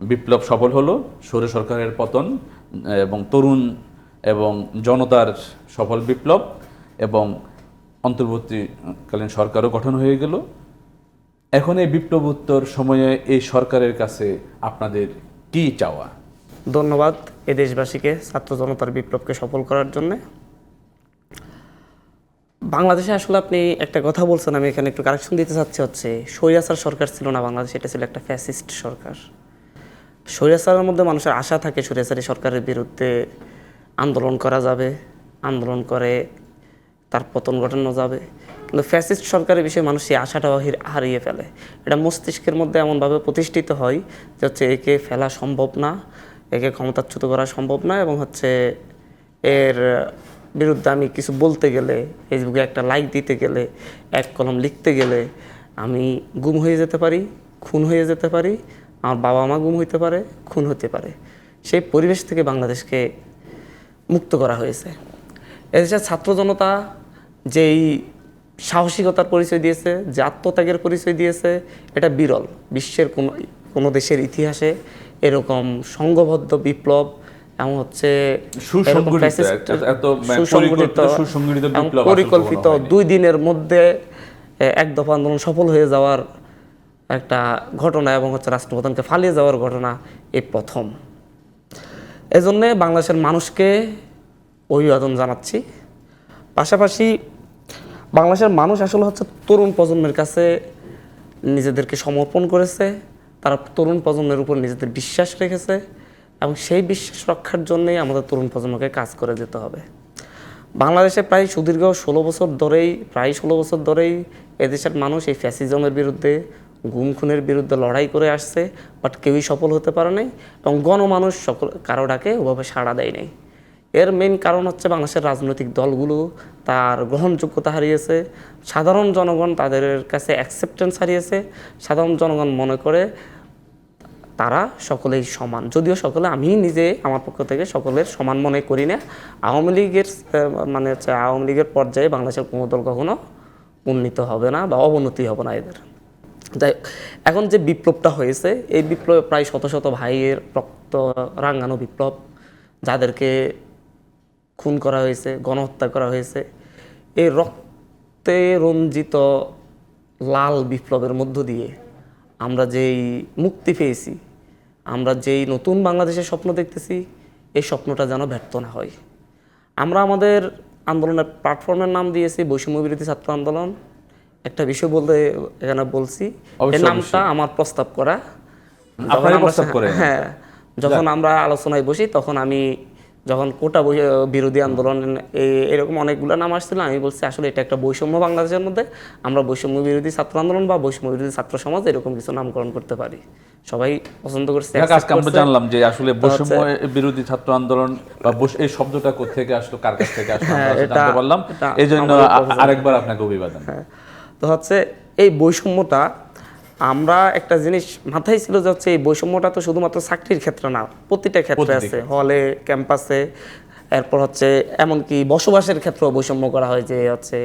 বিপ্লব সফল হলো, সৌর সরকারের পতন, এবং তরুণ এবং জনতার সফল বিপ্লব, এবং অন্তর্বর্তীকালীন সরকারও গঠন হয়ে গেল। এখন এই বিপ্লবোত্তর সময়ে এই সরকারের কাছে আপনাদের কি চাওয়া? ধন্যবাদ এ দেশবাসীকে ছাত্র জনতার বিপ্লবকে সফল করার জন্য। বাংলাদেশে আসলে আপনি একটা কথা বলছেন, আমি এখানে একটু কারেকশন দিতে চাচ্ছি হচ্ছে, স্বৈরাচার সরকার ছিল না বাংলাদেশে, এটা ছিল একটা ফ্যাসিস্ট সরকার। স্বৈরাচারের মধ্যে মানুষের আশা থাকে স্বৈরাচারী সরকারের বিরুদ্ধে আন্দোলন করা যাবে, আন্দোলন করে তার পতন ঘটানো যাবে। কিন্তু ফ্যাসিস্ট সরকারের বিষয়ে মানুষ সেই আশাটাও হারিয়ে ফেলে। এটা মস্তিষ্কের মধ্যে এমনভাবে প্রতিষ্ঠিত হয় যে হচ্ছে একে ফেলা সম্ভব না, একে ক্ষমতাচ্যুত করা সম্ভব না এবং হচ্ছে এর বিরুদ্ধে আমি কিছু বলতে গেলে, ফেসবুকে একটা লাইক দিতে গেলে, এক কলম লিখতে গেলে আমি গুম হয়ে যেতে পারি, খুন হয়ে যেতে পারি আমার বাবা মা গুম হইতে পারে খুন হতে পারে। সেই পরিবেশ থেকে বাংলাদেশকে মুক্ত করা হয়েছে। এদেশের ছাত্র জনতা যেই সাহসিকতার পরিচয় দিয়েছে যে আত্মত্যাগের পরিচয় দিয়েছে এটা বিরল। বিশ্বের কোনো কোনো দেশের ইতিহাসে এরকম সংঘবদ্ধ বিপ্লব এমন হচ্ছে সুসংগঠিত, মানে পরিকল্পিত, এবং। দুই দিনের মধ্যে এক দফা আন্দোলন সফল হয়ে যাওয়ার একটা ঘটনা এবং হচ্ছে রাষ্ট্রপ্রধানকে ফালিয়ে যাওয়ার ঘটনা এই প্রথম। এজন্যে বাংলাদেশের মানুষকে অভিবাদন জানাচ্ছি। পাশাপাশি বাংলাদেশের মানুষ আসলে হচ্ছে তরুণ প্রজন্মের কাছে নিজেদেরকে সমর্পণ করেছে। তারা তরুণ প্রজন্মের উপর নিজেদের বিশ্বাস রেখেছে এবং সেই বিশ্বাস রক্ষার জন্যেই আমাদের তরুণ প্রজন্মকে কাজ করে যেতে হবে। বাংলাদেশে প্রায় সুদীর্ঘ ষোলো বছর ধরেই, প্রায় ষোলো বছর ধরেই এদেশের মানুষ এই ফ্যাসিজমের বিরুদ্ধে গুম খুনের বিরুদ্ধে লড়াই করে আসছে বাট কেউই সফল হতে পারে নাই এবং গণমানুষ সকল, কারও ডাকে ওভাবে সাড়া দেয় নাই। এর মেইন কারণ হচ্ছে বাংলাদেশের রাজনৈতিক দলগুলো তার গ্রহণযোগ্যতা হারিয়েছে। সাধারণ জনগণ তাদের কাছে অ্যাকসেপ্টেন্স হারিয়েছে। সাধারণ জনগণ মনে করে তারা সকলেই সমান। যদিও সকলে, আমি নিজে আমার পক্ষ থেকে সকলের সমান মনে করি না। আওয়ামী লীগের মানে হচ্ছে আওয়ামী লীগের পর্যায়ে বাংলাদেশের কোনো দল কখনো উন্নীত হবে না বা অবনতি হবে না এদের। যাই এখন যে বিপ্লবটা হয়েছে, এই বিপ্লবে প্রায় শত শত ভাইয়ের রক্ত রাঙানো বিপ্লব, যাদেরকে খুন করা হয়েছে, গণহত্যা করা হয়েছে, এই রক্তে রঞ্জিত লাল বিপ্লবের মধ্য দিয়ে আমরা যেই মুক্তি পেয়েছি, আমরা যেই নতুন বাংলাদেশের স্বপ্ন দেখতেছি, এই স্বপ্নটা যেন ব্যর্থ না হয়। আমরা আমাদের আন্দোলনের প্ল্যাটফর্মের নাম দিয়েছি বৈষম্য বিরোধী ছাত্র আন্দোলন। একটা বিষয় বলতে এখানে বলছি অবশ্যই, নামটা আমার প্রস্তাব করা? হ্যাঁ যখন আমরা আলোচনায় বসি তখন আমি যখন কোটা বিরোধী আন্দোলন এরকম অনেকগুলো নাম আসছিল আমি বলছি আসলে এটা একটা বৈষম্য বাংলাদেশের মধ্যে আমরা বৈষম্য বিরোধী ছাত্র আন্দোলন বা বৈষম্য বিরোধী ছাত্র সমাজ এরকম কিছু নামকরণ করতে পারি। সবাই পছন্দ করছে আজকে আমরা জানলাম যে আসলে বৈষম্য বিরোধী ছাত্র আন্দোলন বা এই শব্দটা থেকে আসলো কার কাছ থেকে আসলো এটা- জানতে পারলাম। এই জন্য আরেকবার আপনাকে অভিবাদন। হ্যাঁ। তো হচ্ছে এই বৈষম্যটা আমরা একটা জিনিস মাথায় ছিল যে হচ্ছে এই বৈষম্যটা তো শুধুমাত্র চাকরির ক্ষেত্রে না প্রতিটা ক্ষেত্রে আছে। হলে ক্যাম্পাসে এরপর হচ্ছে এমনকি বসবাসের ক্ষেত্রেও বৈষম্য করা হয় যে হচ্ছে